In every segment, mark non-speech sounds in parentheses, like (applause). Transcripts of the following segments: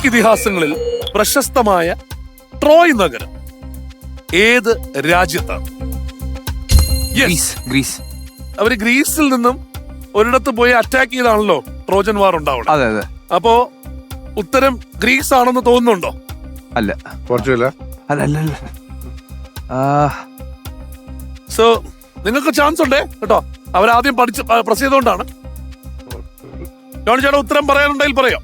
Greek ഇതിഹാസങ്ങളിൽ പ്രശസ്തമായ Troy നഗരം ഏത് രാജ്യത്താണ്. Greece Greece. അവർ ഗ്രീസിൽ നിന്നും ഒരിടത്ത് പോയി അറ്റാക്ക് ചെയ്താണല്ലോ ട്രോജൻ വാർ ഉണ്ടാവണം. അതെ അതെ. അപ്പോ ഉത്തരം ഗ്രീസ് ആണെന്ന് തോന്നുന്നുണ്ടോ? അല്ല. അല്ല അല്ല അല്ല. ആ, സോ നിങ്ങൾക്ക് ചാൻസ് ഉണ്ടേ? കേട്ടോ. അവരാദ്യം പഠിച്ച് പ്രസ് ചെയ്തുകൊണ്ടാണ് ജോണി ചേട്ടാ ഉത്തരം പറയാനുണ്ടെങ്കിൽ പറയാം.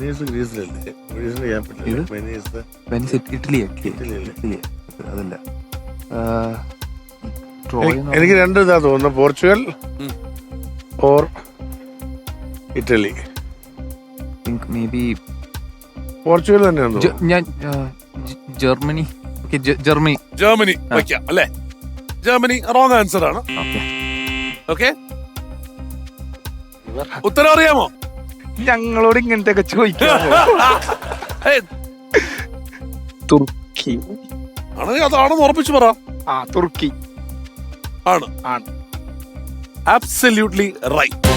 വെനീസ് ഗ്രീസിലല്ലേ ഗ്രീസിന്റെ ക്യാപിറ്റൽ വെനീസ് വെനീസ് ഇറ്റ- ഇറ്റലിയാ ഇറ്റലി ഇറ്റലിയല്ലേ? ഇറ്റലിയാ അതല്ല. എനിക്ക് രണ്ട് ഇതാ തോന്നുന്നു. Portugal or Italy may be Portugal തന്നെയാണ് ഞാൻ ജർമ്മനി. Okay Germany. ജർമ്മനി. വയ്ക്കാം അല്ലേ? ജർമ്മനി റോങ് ആൻസർ ആണ്. ഓക്കെ ഓക്കെ ഉത്തരം അറിയാമോ? ഞങ്ങളോട് ഇങ്ങനത്തെ ഒക്കെ തുർക്കി. ആണെങ്കിൽ അതാണെന്ന് ഉറപ്പിച്ചു പറ. ആ തുർക്കി. ആണ്. ആണ്. ആബ്സല്യൂട്ട്ലി റൈറ്റ്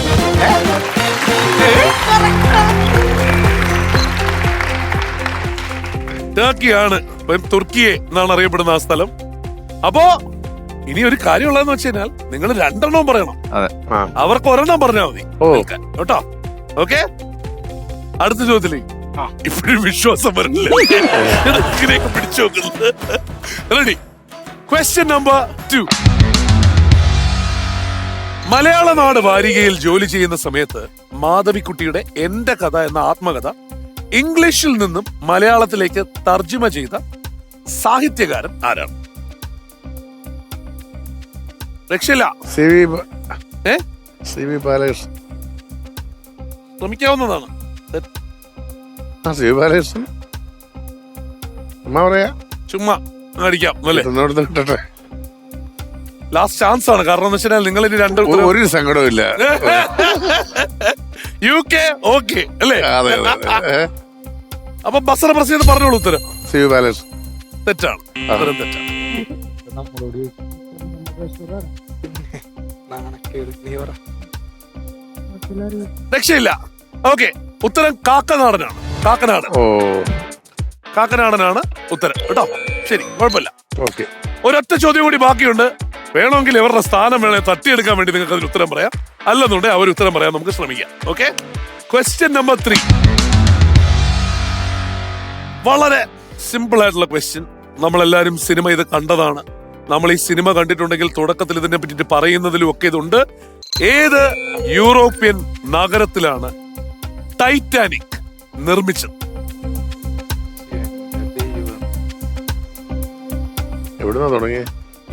ടർക്കിയാണ് തുർക്കിയെ എന്നാണ് അറിയപ്പെടുന്ന ആ സ്ഥലം. അപ്പോ ഇനി ഒരു കാര്യമുള്ളതെന്ന് വെച്ച് കഴിഞ്ഞാൽ നിങ്ങൾ രണ്ടെണ്ണവും പറയണം. അവർക്ക് ഒരെണ്ണം പറഞ്ഞാൽ മതി. കേട്ടോ? ഓക്കെ അടുത്ത ചോദ്യത്തിലേക്ക് ആ. ഇപ്പോഴും വിശ്വാസം വരില്ല ഇങ്ങനെയൊക്കെ പിടിച്ചു നോക്കുന്നത്. റെഡി ക്വസ്റ്റ്യൻ നമ്പർ ടു മലയാള നാട് വാരികയിൽ ജോലി ചെയ്യുന്ന സമയത്ത് മാധവിക്കുട്ടിയുടെ എന്റെ കഥ എന്ന ആത്മകഥ ഇംഗ്ലീഷിൽ നിന്നും മലയാളത്തിലേക്ക് തർജമ ചെയ്ത സാഹിത്യകാരൻ ആരാണ്? രക്ഷയില്ല. C V A? C V Balakrishnan. ശ്രമിക്കാവുന്നതാണ്. ആ സി വി ബാലകൃഷ്ണൻ അമ്മ പറയാ? ചുമ്മാ അടിക്കാം അല്ലേ? ലാസ്റ്റ് ചാൻസ് ആണ്. കാരണം എന്ന് വെച്ചാൽ നിങ്ങൾ ഇനി രണ്ട് ഒരു സങ്കടവും ഇല്ല. യു കെ ഓക്കെ അല്ലേ? (laughs) അപ്പൊ ബസറ പ്രസ് ചെയ്ത് പറഞ്ഞോളൂ ഉത്തരം. സി ബാലൻസ് തെറ്റാണ് ഉത്തരം തെറ്റാണ്. (laughs) രക്ഷയില്ല. ഓക്കെ ഉത്തരം കാക്കനാടനാണ്. കാക്കനാടൻ. ഓ. കാക്കനാടനാണ് ഉത്തരം കേട്ടോ? ശരി കുഴപ്പമില്ല. ഓക്കെ. ഒരൊറ്റ ചോദ്യം കൂടി ബാക്കിയുണ്ട്. വേണമെങ്കിൽ ഇവരുടെ സ്ഥാനം വേണേ തട്ടിയെടുക്കാൻ വേണ്ടി നിങ്ങൾക്ക് അതിന് ഉത്തരം പറയാം. അല്ലെന്നുണ്ടെങ്കിൽ അവർ ഉത്തരം പറയാൻ നമുക്ക് ശ്രമിക്കാം. ഓക്കെ? ക്വസ്റ്റ്യൻ നമ്പർ ത്രീ വളരെ സിമ്പിൾ ആയിട്ടുള്ള ക്വസ്റ്റ്യൻ നമ്മളെല്ലാരും സിനിമ ഇത് കണ്ടതാണ്. നമ്മൾ ഈ സിനിമ കണ്ടിട്ടുണ്ടെങ്കിൽ തുടക്കത്തിൽ ഇതിനെ പറ്റിയിട്ട് പറയുന്നതിലും ഒക്കെ ഇതുണ്ട്. ഏത് യൂറോപ്യൻ നഗരത്തിലാണ് ടൈറ്റാനിക് നിർമ്മിച്ചത് എവിടുന്നാ തുടങ്ങിയ?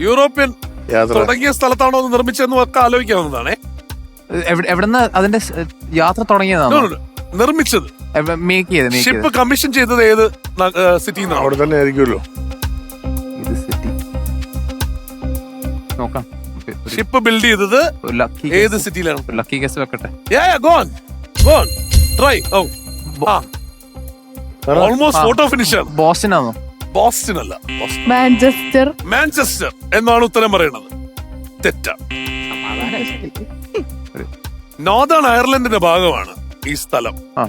യൂറോപ്യൻ യാത്ര. തുടങ്ങിയ സ്ഥലത്താണോ അത് നിർമ്മിച്ചതെന്നും ഒക്കെ ആലോചിക്കാവുന്നതാണേ. എവിടുന്ന് അതിന്റെ യാത്ര തുടങ്ങിയതാണോ. നിർമ്മിച്ചത്. മേക്ക് ചെയ്ത് ഷിപ്പ് ചെയ്ത് കമ്മീഷൻ ചെയ്തത്. ഏത് സിറ്റിയിൽ നിന്നാണ് അവിടെ തന്നെ ആയിരിക്കുമല്ലോ. ഇത് സിറ്റി നോക്കാം. ഷിപ്പ് ബിൽഡ് ചെയ്തത് ഏത് സിറ്റിയിലാണ് ലക്കി ഗസ് വെക്കട്ടെ. ഗോൺ ഗോൺ ട്രൈ ഓ ആ. ഓൾമോസ്റ്റ് ഫോട്ടോ ഫിനിഷർ ബോസ്റ്റൺ ആണോ. ബോസ്റ്റൺ അല്ല മാഞ്ചസ്റ്റർ. മാഞ്ചസ്റ്റർ എന്നാണ് ഉത്തരം പറയുന്നത്. തെറ്റ. നോർത്തേൺ അയർലൻഡിന്റെ ഭാഗമാണ് ഈ സ്ഥലം. നോർദേൺ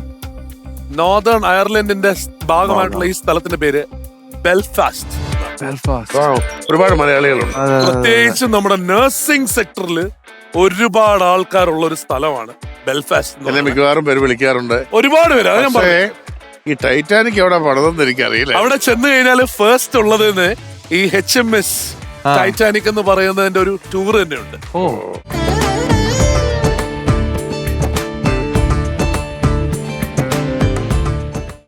നോർത്തേൺ അയർലൻഡിന്റെ ഭാഗമായിട്ടുള്ള ഈ സ്ഥലത്തിന്റെ പേര് ബെൽഫാസ്റ്റ്. ഒരുപാട് മലയാളികളുണ്ട്. പ്രത്യേകിച്ചും നമ്മുടെ നഴ്സിംഗ് സെക്ടറിൽ ഒരുപാട് ആൾക്കാരുള്ള ഒരു സ്ഥലമാണ് ബെൽഫാസ്റ്റ് എന്നെ മിക്കവാറും പേര് വിളിക്കാറുണ്ട്. ഒരുപാട് പേര് അത് ഞാൻ പറഞ്ഞു. ഈ ടൈറ്റാനിക് എവിടെ പണിതെന്ന് എനിക്കറിയില്ല. അവിടെ ചെന്ന് കഴിഞ്ഞാൽ ഫസ്റ്റ് ഉള്ളത് ഈ എച്ച് എം എസ് ടൈറ്റാനിക് എന്ന് പറയുന്നതിന്റെ ഒരു ടൂർ തന്നെയുണ്ട് ഓ.